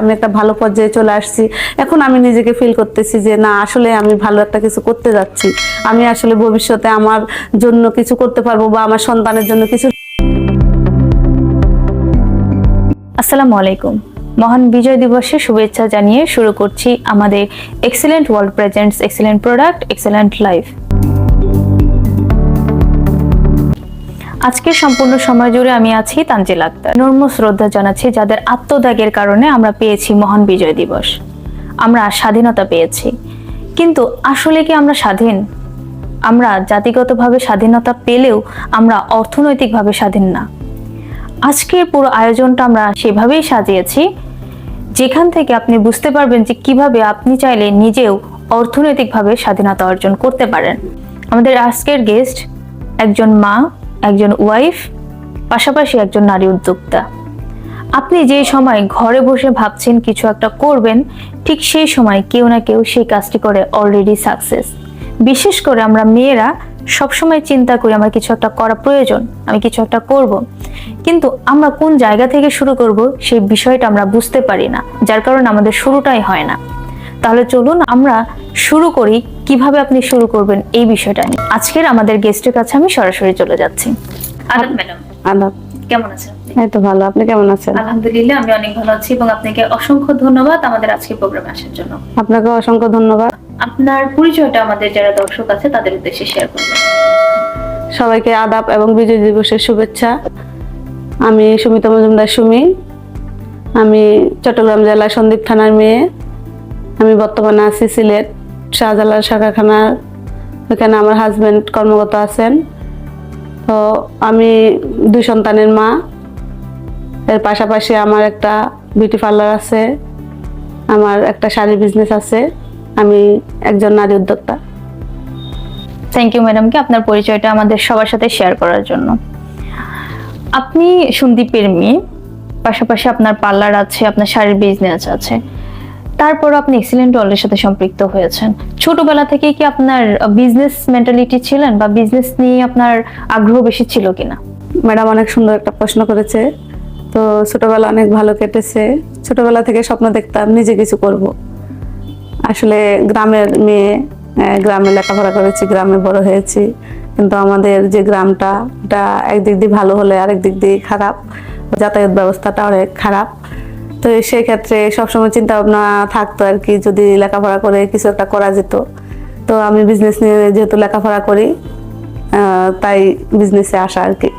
আমি একটা ভালো পর্যায়ে চলে আসছি। এখন আমি নিজেকে ফিল করতেছি যে, না, আসলে আমি ভালো একটা কিছু করতে যাচ্ছি। আমি আসলে ভবিষ্যতে আমার জন্য কিছু করতে পারব বা আমার সন্তানের জন্য কিছু আসসালামু আলাইকুম। মহান বিজয় দিবসের শুভেচ্ছা জানিয়ে শুরু করছি আমাদের excellent world presents excellent product excellent life আজকের সম্পূর্ণ সময় জুড়ে আমি আছি তানজিল আক্তার। নর্ম শ্রদ্ধা জানাচ্ছি যাদের আত্মত্যাগের কারণে আমরা পেয়েছি মহান বিজয় দিবস। আমরা স্বাধীনতা পেয়েছি। কিন্তু আসলে কি আমরা স্বাধীন? আমরা জাতিগতভাবে স্বাধীনতা পেলেও আমরা অর্থনৈতিকভাবে স্বাধীন না। আজকের পুরো আয়োজনটা আমরা সেভাবেই সাজিয়েছি, যেখান থেকে আপনি বুঝতে পারবেন যে কীভাবে আপনি চাইলে নিজেও অর্থনৈতিকভাবে স্বাধীনতা অর্জন করতে পারেন। আমাদের আজকের গেস্ট একজন মা একজন ওয়াইফ, পাশাপাশি একজন নারী উদ্যোক্তা। আপনি যে সময় ঘরে বসে ভাবছেন কিছু একটা করবেন, ঠিক সেই সময় কেউ না কেউ সেই কাজটি করে অলরেডি সাকসেস বিশেষ করে আমরা মেয়েরা সবসময় চিন্তা করি, আমার কিছু একটা করা প্রয়োজন, আমি কিছু একটা করব। কিন্তু আমরা কোন জায়গা থেকে শুরু করব, সেই বিষয়টা আমরা বুঝতে পারি না, যার কারণে আমাদের শুরুটাই হয় না। তাহলে চলুন আমরা শুরু করি কীভাবে আপনি শুরু করবেন এই বিষয়টা নিয়ে। আজকের আমাদের গেস্টের কাছে আমি সরাসরি চলে যাচ্ছি। আনন্দ ম্যাডাম আলাপ। কেমন আছেন? এই তো ভালো। আপনি কেমন আছেন? আলহামদুলিল্লাহ আমি অনেক ভালো আছি এবং আপনাকে অসংখ্য ধন্যবাদ আমাদের আজকের প্রোগ্রামে আসার জন্য। আপনাকে অসংখ্য ধন্যবাদ। আপনার পরিচয়টা আমাদের যারা দর্শক আছে তাদের উদ্দেশ্যে শেয়ার করবেন। সবাইকে আদাব এবং বিজয় দিবসের শুভেচ্ছা। আমি সুমিতা মজুমদার সুমি আমি চট্টগ্রাম জেলার সন্দীপ থানার মেয়ে। আমি বর্তমানে আছি সিলেট শাহজালাল শাখাখানার ওখানে আমার হাজবেন্ড কর্মরত আছেন। তো আমি দুই সন্তানের মা। এর পাশাপাশি আমার একটা বিউটি পার্লার আছে, আমার একটা শাড়ি বিজনেস আছে, আমি একজন নারী উদ্যোক্তা। থ্যাংক ইউ ম্যাডামকে আপনার পরিচয়টা আমাদের সবার সাথে শেয়ার করার জন্য। আপনি সন্দীপের মেয়ে, পাশাপাশি আপনার পার্লার আছে, আপনার শাড়ির বিজনেস আছে। তারপর আপনি এক্সিলেন্ট ওয়ার্ল্ডের সাথে সম্পৃক্ত হয়েছেন। ছোটবেলা থেকে কি আপনার বিজনেস মেন্টালিটি ছিলেন বা বিজনেস নিয়ে আপনার আগ্রহ বেশি ছিল কিনা? ম্যাডাম অনেক সুন্দর একটা প্রশ্ন করেছে। তো ছোটবেলা অনেক ভালো কেটেছে। ছোটবেলা থেকে স্বপ্ন দেখতাম নিজে কিছু করব। আসলে গ্রামের মেয়ে গ্রামে লেখাপড়া করেছি, গ্রামে বড় হয়েছি। কিন্তু আমাদের যে গ্রামটা এটা একদিক দিয়ে ভালো হলে আরেক দিক দিয়ে খারাপ। যাতায়াত ব্যবস্থাটা অনেক খারাপ। তো সেই ক্ষেত্রে সবসময় চিন্তা ভাবনা থাকতো আর কি যদি লেখাপড়া করে কিছু একটা করা যেত। তো আমি বিজনেস নিয়ে যেহেতু লেখাপড়া করি তাই বিজনেসে আসা আর কি।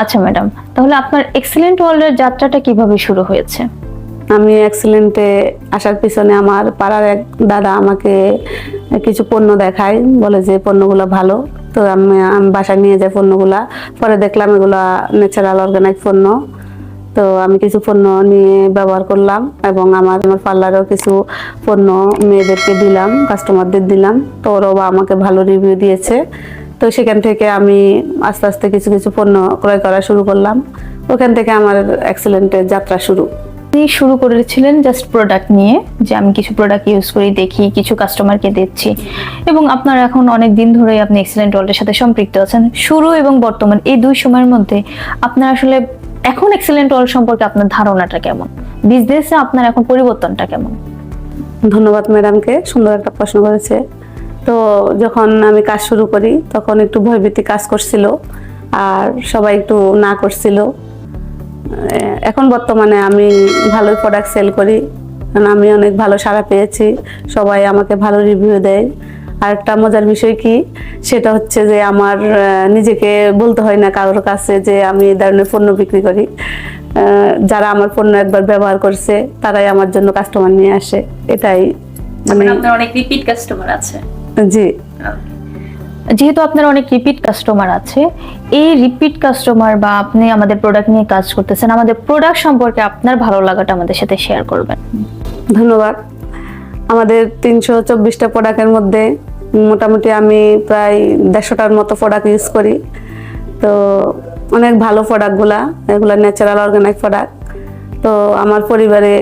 আচ্ছা ম্যাডাম তাহলে আপনার এক্সিলেন্ট ওয়ার্ল্ডের যাত্রাটা কীভাবে শুরু হয়েছে? আমি অ্যাক্সিডেন্টে আসার পিছনে আমার পাড়ার এক দাদা আমাকে কিছু পণ্য দেখায় বলে যে পণ্যগুলো ভালো। তো আমি আমি বাসায় নিয়ে যাই পণ্যগুলা পরে দেখলাম এগুলা ন্যাচারাল অর্গানিক পণ্য। তো আমি কিছু পণ্য নিয়ে ব্যবহার করলাম এবং আমার আমার পার্লারেও কিছু পণ্য মেয়েদেরকে দিলাম কাস্টমারদের দিলাম। তো ওরাও আমাকে ভালো রিভিউ দিয়েছে। তো সেখান থেকে আমি আস্তে আস্তে কিছু কিছু পণ্য ক্রয় করা শুরু করলাম। ওখান থেকে আমার অ্যাক্সিডেন্টের যাত্রা শুরু। আপনি শুরু করেছিলেন জাস্ট প্রোডাক্ট নিয়ে, যে আমি কিছু প্রোডাক্ট ইউজ করি, দেখি, কিছু কাস্টমারকে দিচ্ছি এবং আপনার এখন অনেক দিন ধরেই আপনি এক্সিলেন্ট ওয়ার্ল্ডের সাথে সম্পৃক্ত আছেন। শুরু এবং বর্তমান এই দুই সময়ের মধ্যে আপনার আসলে এখন এক্সিলেন্ট ওয়ার্ল্ড সম্পর্কে আপনার ধারণাটা কেমন? বিজনেসে আপনার এখন পরিবর্তনটা কেমন? ধন্যবাদ ম্যাডামকে সুন্দর একটা প্রশ্ন করেছে। তো যখন আমি কাজ শুরু করি, তখন একটু ভয়ভীতি কাজ করছিল, আর সবাই একটু না করছিল। এখন বর্তমানে আমি ভালোই প্রোডাক্ট সেল করি, কারণ আমি অনেক ভালো সাড়া পেয়েছি। সবাই আমাকে ভালো রিভিউ দেয়। আর একটা মজার বিষয় কি? সেটা হচ্ছে যে আমার নিজেকে বলতে হয় না কারোর কাছে যে আমি এই ধরনের পণ্য বিক্রি করি। যারা আমার পণ্য একবার ব্যবহার করছে তারাই আমার জন্য কাস্টমার নিয়ে আসে। এটাই মানে আপনার অনেক রিপিট কাস্টমার আছে। জি। যেহেতু আপনার অনেক রিপিট কাস্টমার আছে এই রিপিট কাস্টমার বা আপনি আমাদের প্রোডাক্ট নিয়ে কাজ করতেছেন আমাদের প্রোডাক্ট সম্পর্কে আপনার ভালো লাগাটা আমাদের সাথে শেয়ার করবেন। ধন্যবাদ। আমাদের তিনশো চব্বিশটা প্রোডাক্টের মধ্যে মোটামুটি আমি প্রায় দেড়শোটার মতো প্রোডাক্ট ইউজ করি। তো অনেক ভালো প্রোডাক্টগুলা এগুলো ন্যাচারাল অর্গানিক প্রোডাক্ট তো আমার পরিবারে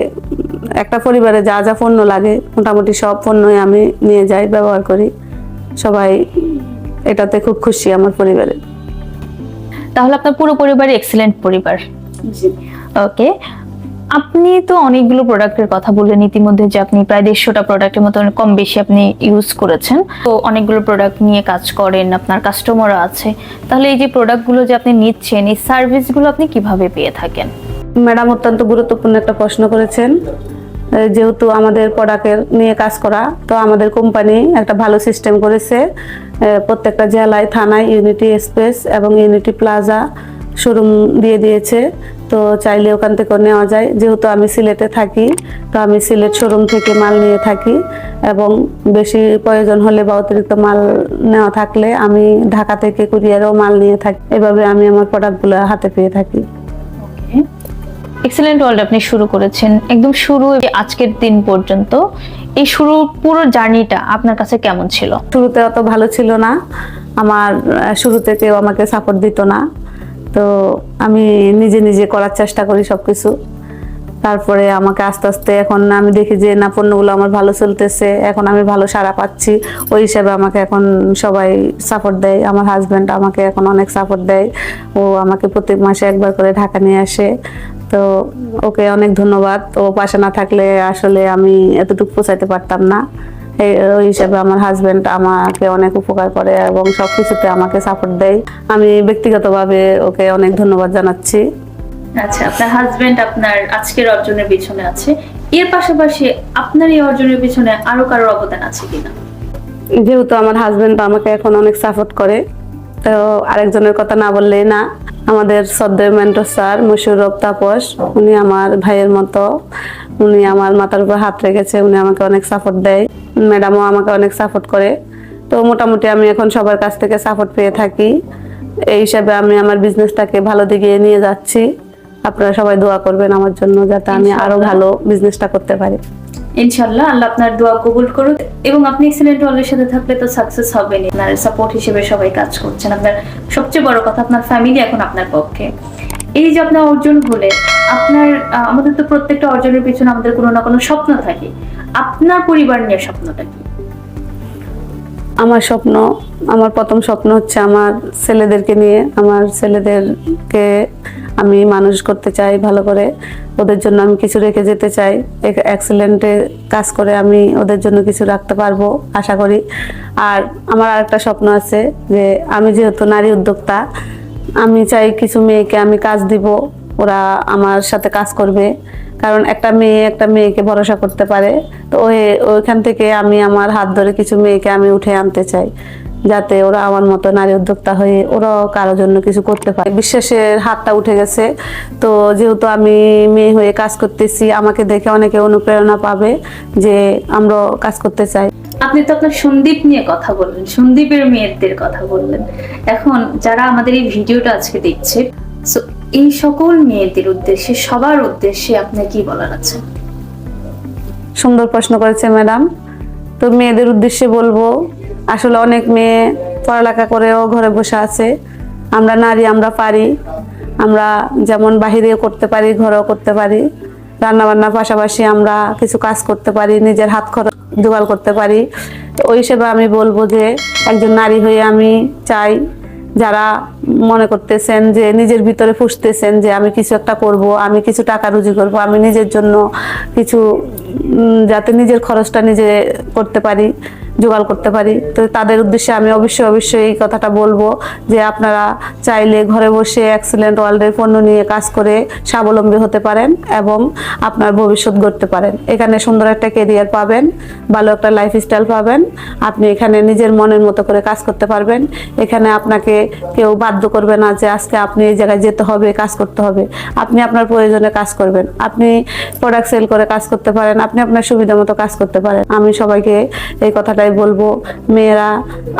একটা পরিবারে যা যা পণ্য লাগে মোটামুটি সব পণ্যই আমি নিয়ে যাই ব্যবহার করি। সবাই এটাতে খুব খুশি আমার পরিবারে। তাহলে আপনার পুরো পরিবার এক্সিলেন্ট পরিবার। ওকে আপনি তো অনেকগুলো প্রোডাক্টের কথা বললেন ইতিমধ্যে যে আপনি প্রায় দেড়শোটা প্রোডাক্টের মতো কম বেশি আপনি ইউজ করেছেন। তো অনেকগুলো প্রোডাক্ট নিয়ে কাজ করেন, আপনার কাস্টমারও আছে। তাহলে এই যে প্রোডাক্টগুলো যে আপনি নিচ্ছেন, এই সার্ভিসগুলো আপনি কীভাবে পেয়ে থাকেন? ম্যাডাম, অত্যন্ত গুরুত্বপূর্ণ একটা প্রশ্ন করেছেন। যেহেতু আমাদের প্রোডাক্টের নিয়ে কাজ করা, তো আমাদের কোম্পানি একটা ভালো সিস্টেম করেছে। প্রত্যেকটা জেলায়, থানায় ইউনিটি স্পেস এবং ইউনিটি প্লাজা শোরুম দিয়ে দিয়েছে। তো চাইলে ওখান থেকে নেওয়া যায়। যেহেতু আমি সিলেটে থাকি তো আমি সিলেট শোরুম থেকে মাল নিয়ে থাকি এবং বেশি প্রয়োজন হলে বা অতিরিক্ত মাল নেওয়া থাকলে আমি ঢাকা থেকে কুরিয়ারেও মাল নিয়ে থাকি। এভাবে আমি আমার প্রোডাক্টগুলো হাতে পেয়ে থাকি। এক্সেলেন্ট ওয়ার্ল্ড আপনি শুরু করেছেন। একদম শুরু আজকের দিন পর্যন্ত এই শুরু পুরো জার্নিটা আপনার কাছে কেমন ছিল? শুরুতে অত ভালো ছিল না। আমার শুরুতে কেউ আমাকে সাপোর্ট দিত না। তো আমি নিজে নিজে করার চেষ্টা করি সব কিছু তারপরে আমাকে আস্তে আস্তে এখন আমি দেখি যে, না, পণ্যগুলো আমার ভালো চলতেছে, এখন আমি ভালো সাড়া পাচ্ছি। ওই হিসাবে আমাকে এখন সবাই সাপোর্ট দেয়। আমার হাজব্যান্ড আমাকে এখন অনেক সাপোর্ট দেয়। ও আমাকে প্রত্যেক মাসে একবার করে ঢাকা নিয়ে আসে। তো ওকে অনেক ধন্যবাদ। ও পাশে না থাকলে আসলে আমি এতটুকু পৌঁছাইতে পারতাম না। ওই হিসাবে আমার হাজবেন্ড আমাকে অনেক উপকার করে এবং সব কিছুতে আমাকে সাপোর্ট দেয়। আমি ব্যক্তিগতভাবে ওকে অনেক ধন্যবাদ জানাচ্ছি। আচ্ছা আপনার হাজবেন্ড আপনার আজকের অর্জনের পিছনে আছে। এর পাশাপাশি আপনার এই অর্জনের পিছনে আরও কারোর অবদান আছে কিনা? যেহেতু আমার হাজবেন্ড আমাকে এখন অনেক সাপোর্ট করে তো আরেকজনের কথা না বললেই না। আমাদের শ্রদ্ধেয় মেন্টর স্যার মশুরব তাপস উনি আমার ভাইয়ের মতো। উনি আমার মাথার উপর হাত রেখেছে উনি আমাকে অনেক সাপোর্ট দেয়। ম্যাডামও আমাকে অনেক সাপোর্ট করে। তো মোটামুটি আমি এখন সবার কাছ থেকে সাপোর্ট পেয়ে থাকি। এই হিসাবে আমি আমার বিজনেসটাকে ভালো দিকে নিয়ে যাচ্ছি। আপনারা সবাই দোয়া করবেন আমার জন্য যাতে আমি আরও ভালো বিজনেসটা করতে পারি। ইনশাল্লাহ আল্লাহ আপনার দোয়া কবুল করুক। এবং আপনি এক্সেলেন্ট ওয়ার্ল্ডের সাথে থাকলে তো সাকসেস হবেন আপনার সাপোর্ট হিসেবে সবাই কাজ করছেন। আপনার সবচেয়ে বড় কথা আপনার ফ্যামিলি এখন আপনার পক্ষে। এই যে আপনার অর্জন হলে আপনার আমাদের তো প্রত্যেকটা অর্জনের পিছনে আমাদের কোনো না কোনো স্বপ্ন থাকে। আপনার পরিবার নিয়ে স্বপ্নটা কি? আমার স্বপ্ন, আমার প্রথম স্বপ্ন হচ্ছে আমার ছেলেদেরকে নিয়ে, আমার ছেলেদেরকে আমি মানুষ করতে চাই ভালো করে। ওদের জন্য আমি কিছু রেখে যেতে চাই। অ্যাক্সিলেন্টে কাজ করে আমি ওদের জন্য কিছু রাখতে পারব, আশা করি। আর আমার আরেকটা স্বপ্ন আছে যে আমি যেহেতু নারী উদ্যোক্তা আমি চাই কিছু মেয়েকে আমি কাজ দিব, ওরা আমার সাথে কাজ করবে। কারণ একটা মেয়ে একটা মেয়েকে ভরসা করতে পারে। তো ওই, ওইখান থেকে আমি আমার হাত ধরে কিছু মেয়েকে আমি উঠে আনতে চাই, যাতে ওরা আমার মতো নারী উদ্যোক্তা হয়ে ওরাও কারোর জন্য কিছু করতে পারে। বিশ্বাসের হাতটা উঠে গেছে। তো যেহেতু আমি মেয়ে হয়ে কাজ করতেছি, আমাকে দেখে অনেকে অনুপ্রেরণা পাবে যে আমরা কাজ করতে চাই। আপনি তো আপনার সন্দীপ নিয়ে কথা বললেন, সন্দীপের মেয়েদের কথা বললেন। এখন যারা আমাদের এই ভিডিওটা আজকে দেখছে, so এই সকল মেয়েদের উদ্দেশ্যে, সবার উদ্দেশ্যে আপনার কি বলার আছে? সুন্দর প্রশ্ন করেছে ম্যাডাম। তো মেয়েদের উদ্দেশ্যে বলব, আসলে অনেক মেয়ে পড়ালেখা করেও ঘরে বসে আছে। আমরা নারী, আমরা পারি। আমরা যেমন বাহিরেও করতে পারি, ঘরেও করতে পারি। রান্না বান্নার পাশাপাশি আমরা কিছু কাজ করতে পারি, নিজের হাত খরচ জোগাড় করতে পারি। তো ওই হিসেবে আমি বলব যে একজন নারী হয়ে আমি চাই যারা মনে করতেছেন যে নিজের ভিতরে ফুসতেছেন যে আমি কিছু একটা করব, আমি কিছু টাকা রুজি করব, আমি নিজের জন্য কিছু যাতে নিজের খরচটা নিজে করতে পারি। জোগাড় করতে পারি। তো তাদের উদ্দেশ্যে আমি অবশ্যই অবশ্যই এই কথাটা বলব যে আপনারা চাইলে ঘরে বসে এক্সিলেন্ট ওয়ার্ল্ডের পণ্য নিয়ে কাজ করে স্বাবলম্বী হতে পারেন এবং আপনার ভবিষ্যৎ গড়তে পারেন। এখানে সুন্দর একটা কেরিয়ার পাবেন, ভালো একটা লাইফ স্টাইল পাবেন, আপনি এখানে নিজের মনের মতো করে কাজ করতে পারবেন। এখানে আপনাকে কেউ বাধ্য করবে না যে আজকে আপনি এই জায়গায় যেতে হবে, কাজ করতে হবে। আপনি আপনার প্রয়োজনে কাজ করবেন। আপনি প্রোডাক্ট সেল করে কাজ করতে পারেন, আপনি আপনার সুবিধা মতো কাজ করতে পারেন। আমি সবাইকে এই কথাটাই বলব, মেয়েরা,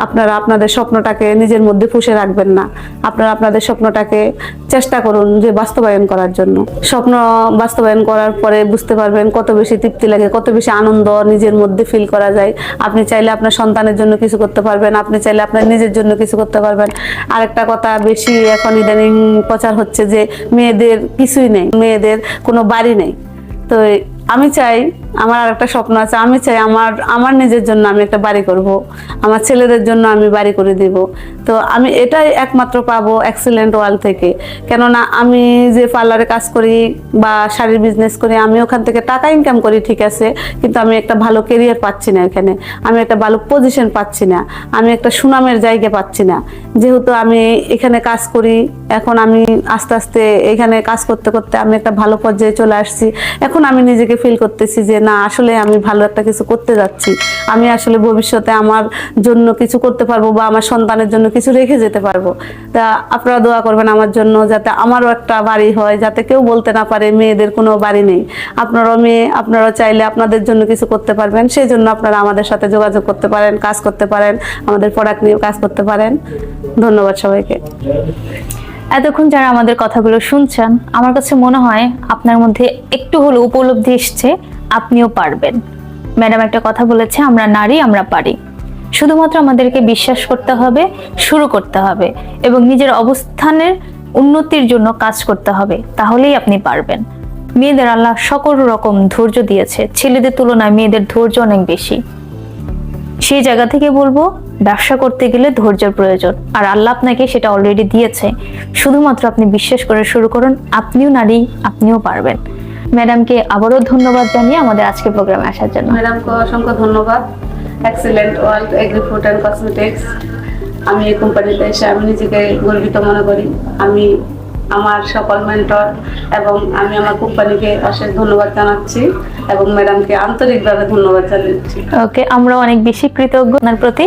আপনারা আপনাদের স্বপ্নটাকে নিজের মধ্যে পুষে রাখবেন না। আপনারা আপনাদের স্বপ্নটাকে চেষ্টা করুন যে বাস্তবায়ন করার জন্য। স্বপ্ন বাস্তবায়ন করার পরে বুঝতে পারবেন কত বেশি তৃপ্তি লাগে, কত বেশি আনন্দ নিজের মধ্যে ফিল করা যায়। আপনি চাইলে আপনার সন্তানের জন্য কিছু করতে পারবেন, আপনি চাইলে আপনার নিজের জন্য কিছু করতে পারবেন। আরেকটা কথা বেশি এখন ইদানিং প্রচার হচ্ছে যে মেয়েদের কিছুই নেই, মেয়েদের কোনো বাড়ি নেই। তো আমি চাই আমার আর একটা স্বপ্ন আছে, আমি চাই আমার আমার নিজের জন্য আমি একটা বাড়ি করব, আমার ছেলেদের জন্য আমি বাড়ি করে দিব। তো আমি এটাই একমাত্র পাবো এক্সিলেন্ট ওয়াল থেকে। কেননা আমি যে পার্লারে কাজ করি বা শাড়ির বিজনেস করি, আমি ওখান থেকে টাকা ইনকাম করি, ঠিক আছে, কিন্তু আমি একটা ভালো কেরিয়ার পাচ্ছি না এখানে। আমি একটা ভালো পজিশন পাচ্ছি না। আমি একটা সুনামের জায়গা পাচ্ছি না। যেহেতু আমি এখানে কাজ করি, এখন আমি আস্তে আস্তে এখানে কাজ করতে করতে আমি একটা ভালো পর্যায়ে চলে আসছি। এখন আমি নিজেকে ফিল করতেছি যে, না, আসলে আমি ভালো একটা কিছু করতে যাচ্ছি। আমি আসলে ভবিষ্যতে আমার জন্য কিছু করতে পারব বা আমার সন্তানের জন্য কিছু রেখে যেতে পারব। তা আপনারা দোয়া করবেন আমার জন্য যাতে আমারও একটা বাড়ি হয়, যাতে কেউ বলতে না পারে মেয়েদের কোনো বাড়ি নেই। আপনারাও মেয়ে, আপনারাও চাইলে আপনাদের জন্য কিছু করতে পারবেন সেই জন্য আপনারা আমাদের সাথে যোগাযোগ করতে পারেন, কাজ করতে পারেন, আমাদের প্রোডাক্ট নিয়ে কাজ করতে পারেন। ধন্যবাদ সবাইকে। এতক্ষণ যারা আমাদের কথাগুলো শুনছেন, আমার কাছে মনে হয় আপনার মধ্যে একটু হলো উপলব্ধি এসছে, আপনিও পারবেন। ম্যাডাম একটা কথা বলেছে, আমরা নারী, আমরা পারি। শুধুমাত্র আমাদেরকে বিশ্বাস করতে হবে, শুরু করতে হবে এবং নিজের অবস্থানের উন্নতির জন্য কাজ করতে হবে, তাহলেই আপনি পারবেন। মেয়েদের আল্লাহ সকল রকম ধৈর্য দিয়েছে। ছেলেদের তুলনায় মেয়েদের ধৈর্য অনেক বেশি। সেই জায়গা থেকে বলব ব্যবসা করতে গেলে ধৈর্যের প্রয়োজন। আর আল্লাহ আপনাকে সেটা অলরেডি দিয়েছে। শুধুমাত্র আপনি বিশ্বাস করে শুরু করুন, আপনিও নারী, আপনিও পারবেন। ম্যাডামকে আবারও ধন্যবাদ জানিয়ে আমাদের আজকে প্রোগ্রামে আসার জন্য। ম্যাডামকে অসংখ্য ধন্যবাদ। Excellent world agri food and cosmetics আমি এই কোম্পানিতে এসে আমি নিজেকে গর্বিত মনে করি। আমি আমার সকল মেন্টর এবং আমি আমার কোম্পানিকে অশেষ ধন্যবাদ জানাচ্ছি এবং ম্যাডামকে আন্তরিকভাবে ধন্যবাদ জানাচ্ছি। ওকে আমরা অনেক বেশি কৃতজ্ঞ আপনার প্রতি।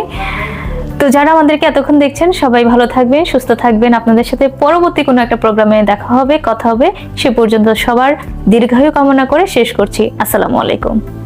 তো যারা আমাদেরকে এতক্ষণ দেখছেন, সবাই ভালো থাকবেন, সুস্থ থাকবেন। আপনাদের সাথে পরবর্তী কোনো একটা প্রোগ্রামে দেখা হবে, কথা হবে, সে পর্যন্ত সবার দীর্ঘায়ু কামনা করে শেষ করছি। আসসালামু আলাইকুম।